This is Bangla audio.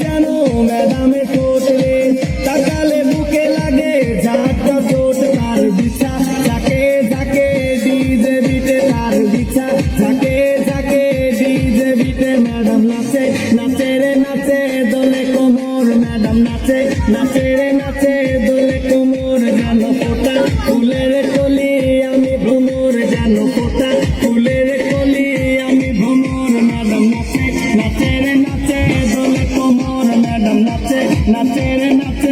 যেন নাচে নাচে রে নাচে নাচে নাচে নাচে দোলে কোমর যেন ফোটা, ফুলের কলি আমি ভুমর যেন ফোটা, ফুলের nacere, Nothing.